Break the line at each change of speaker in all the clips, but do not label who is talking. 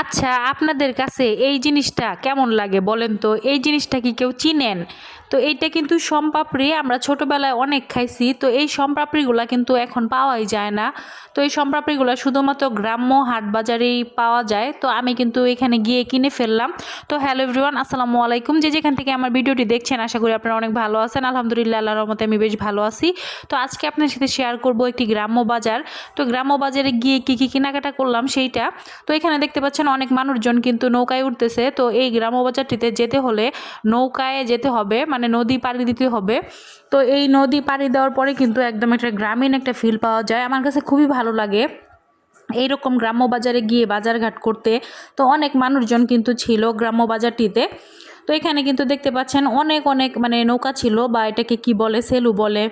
আচ্ছা আপনাদের কাছে এই জিনিসটা কেমন লাগে বলেন তো? এই জিনিসটা কি কেউ চিনেন? তো এইটা কিন্তু সম্পাপড়ি, আমরা ছোটোবেলায় অনেক খাইছি, তো এই সম্পাপড়িগুলো কিন্তু এখন পাওয়াই যায় না। তো এই সম্পাপড়িগুলো শুধুমাত্র গ্রাম্য হাট বাজারেই পাওয়া যায়, তো আমি কিন্তু এখানে গিয়ে কিনে ফেললাম। তো হ্যালো এভরিওয়ান, আসসালামু আলাইকুম। যে যেখান থেকে আমার ভিডিওটি দেখছেন, আশা করি আপনারা অনেক ভালো আছেন। আলহামদুলিল্লাহ, আল্লাহর রহমতে আমি বেশ ভালো আছি। তো আজকে আপনার সাথে শেয়ার করব একটি গ্রাম্য বাজার। তো গ্রাম্য বাজারে গিয়ে কী কী কেনাকাটা করলাম সেইটা। তো এখানে দেখতে পাচ্ছেন অনেক মানুষজন কিন্তু নৌকায় উঠতেছে। তো এই গ্রাম্য বাজারটিতে যেতে হলে নৌকায় যেতে হবে মানে নদী পাড়ি দিতে হবে। তো এই নদী পাড়ি দেওয়ার পরে কিন্তু একদম একটা গ্রামীণ একটা ফিল পাওয়া যায়। আমার কাছে খুবই ভালো লাগে এইরকম গ্রাম্য বাজারে গিয়ে বাজারঘাট করতে। তো অনেক মানুষজন কিন্তু ছিল গ্রাম্য বাজারটিতে। তো এখানে কিন্তু দেখতে পাচ্ছেন অনেক অনেক মানে নৌকা ছিল বা এটাকে কি বলে, সেলু বলে।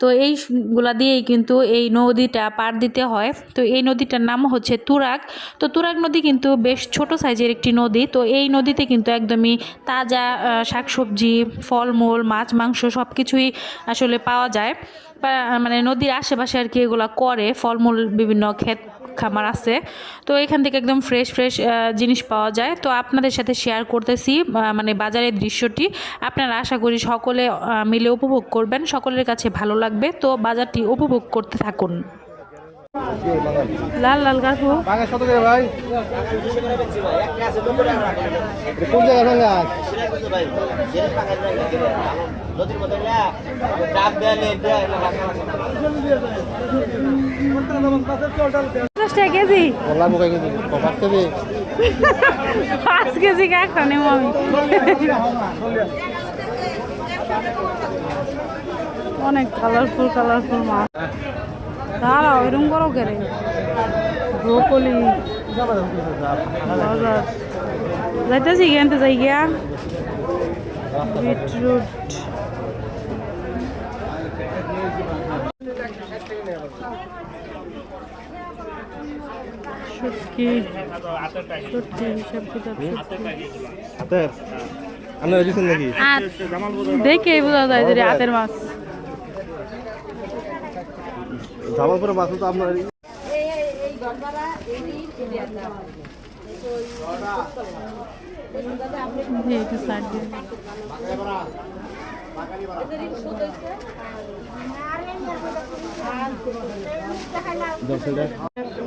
তো এইগুলা দিয়েই কিন্তু এই নদীটা পার দিতে হয়। তো এই নদীটার নাম হচ্ছে তুরাক তো তুরাক নদী কিন্তু বেশ ছোট সাইজের একটি নদী। তো এই নদীতে কিন্তু একদমই তাজা শাকসবজি, ফলমূল, মাছ, মাংস সব কিছুই আসলে পাওয়া যায়। মানে নদীর আশেপাশে আর কি এগুলো করে। ফলমূল বিভিন্ন ক্ষেত খামার আছে। তো এখান থেকে একদম ফ্রেশ ফ্রেশ জিনিস পাওয়া যায়। তো আপনাদের সাথে শেয়ার করতেছি মানে বাজারের দৃশ্যটি। আপনারা আশা করি সকলে মিলে উপভোগ করবেন। সকলের কাছে ভালো লাগবে। তো বাজারটি উপভোগ করতে থাকুন। লাল লাল
কত করে ভাই? কোন
টাকা কেজি?
কলা মুখে কিন্তু পাঁচ কেজি।
পাঁচ কেজি একটা নেব আমি অনেক কালারফুল কালারফুল মাছ দাঁড়াও এরকম করো কেরে ব্রোকলি। যাইতেছি কিনতে যাই গিয়া? বিটরুট। শুটকি শুটকি হিসাব কিতাব
হাতের? আপনারা দিচ্ছেন নাকি?
দেখে বোঝা যায় যে হাতের মাছ।
জামালপুরে মাছ তো আপনার
দিয়ে একটু সাইড দিয়ে।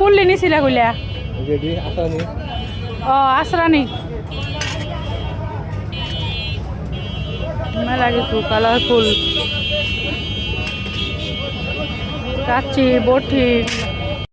কুল্লি নিছিলা গুলা ও আসরানি মেলা কিছু কালারফুল। কাচি বটি।